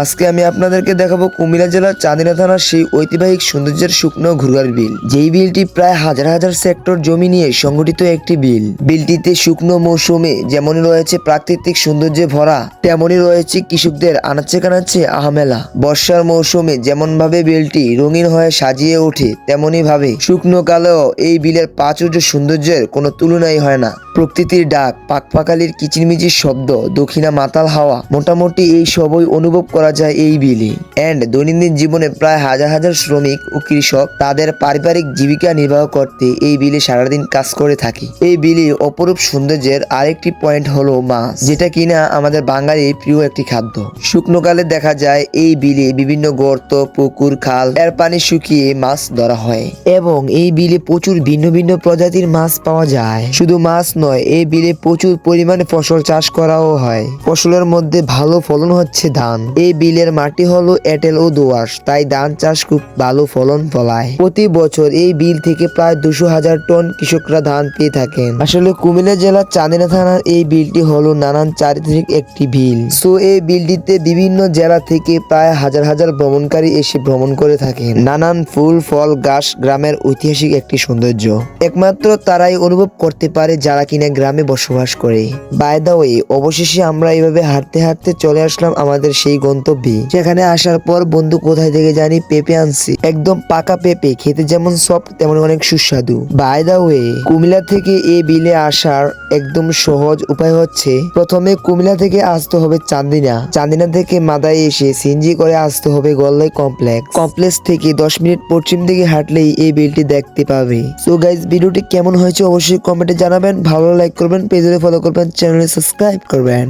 আজকে আমি আপনাদেরকে দেখাবো কুমিল্লা জেলার চাঁদিনা থানার সেই ঐতিহাসিক সৌন্দর্যের শুকনো ঘুরগার বিল। যেই বিলটি প্রায় হাজার হাজার সেক্টর জমি নিয়ে সংগঠিত একটি বিল। বিলটিতে শুকনো মৌসুমে যেমনই রয়েছে প্রাকৃতিক সৌন্দর্যে ভরা, তেমনই রয়েছে কৃষকদের আনাচে কানাচে আহমেলা বর্ষার মৌসুমে যেমন ভাবে বিলটি রঙিন হয়ে সাজিয়ে ওঠে তেমনি ভাবে শুকনো কালেও এই বিলের প্রাচুর্য সৌন্দর্যের কোনো তুলনাই হয় না। প্রকৃতির ডাক, পাকপাকালির কিচিরমিচির শব্দ, দক্ষিণা মাতাল হাওয়া, মোটামুটি এই সবই অনুভব করা যায় এই বিলে। অ্যান্ড দৈনন্দিন জীবনে প্রায় হাজার হাজার শ্রমিক ও কৃষক তাদের পারিবারিক জীবিকা নির্বাহ করতে এই বিলে সারাদিন কাজ করে থাকে। এই বিলে অপরূপ সৌন্দর্যের আরেকটি পয়েন্ট হলো মাছ, যেটা কিনা আমাদের বাঙালির প্রিয় একটি খাদ্য। শুকনোকালে দেখা যায় এই বিলে বিভিন্ন গর্ত, পুকুর, খাল, এর পানি শুকিয়ে মাছ ধরা হয়। এবং এই বিলে প্রচুর ভিন্ন ভিন্ন প্রজাতির মাছ পাওয়া যায়। শুধু মাছ নয়, এই বিলে প্রচুর পরিমাণে ফসল চাষ করাও হয়। ফসলের মধ্যে ভালো ফলন হচ্ছে ধান। এই বিলের মাটি হলো এঁটেল ও দোআঁশ, তাই ধান চাষ খুব ভালো ফলন ফলায়। প্রতি বছর এই বিল থেকে প্রায় দুশো হাজার টন কৃষকরা ধান পেয়ে থাকেন। আসলে কুমিল্লা জেলার চাঁদিনা থানার এই বিলটি হলো নানান চারিত্রিক একটি বিল। সো এই বিলটিতে বিভিন্ন জেলা থেকে প্রায় হাজার হাজার ভ্রমণকারী এসে ভ্রমণ করে থাকেন। নানান ফুল, ফল, গাছ গ্রামের ঐতিহাসিক একটি সৌন্দর্য। একমাত্র তারাই অনুভব করতে পারে যারা কিনা গ্রামে বসবাস করে। বাই দা ওয়ে অবশেষে আমরা এইভাবে হাঁটতে হাঁটতে চলে আসলাম আমাদের সেই গন্তব্যে সেখানে আসার পর বন্ধু কোথায় থেকে জানি পেঁপে আনছি। একদম পাকা পেঁপে, খেতে যেমন সফট তেমন অনেক সুস্বাদু। বাই দা ওয়ে কুমিল্লা থেকে এই বিলে আসার একদম সহজ উপায় হচ্ছে, প্রথমে কুমিল্লা থেকে আসতে হবে চান্দিনা। চান্দিনা থেকে মাদায় এসে সিনজি করে আসতে হবে গল্লাই কমপ্লেক্স কমপ্লেক্স থেকে দশ মিনিট পশ্চিম দিকে হাঁটলেই এই বিলটি দেখতে পাবে। সো গাইজ ভিডিওটি কেমন হয়েছে অবশ্যই কমেন্টে জানাবেন। ভালো লাইক করবেন, পেজে ফলো করবেন চ্যানেলে সাবস্ক্রাইব করবেন।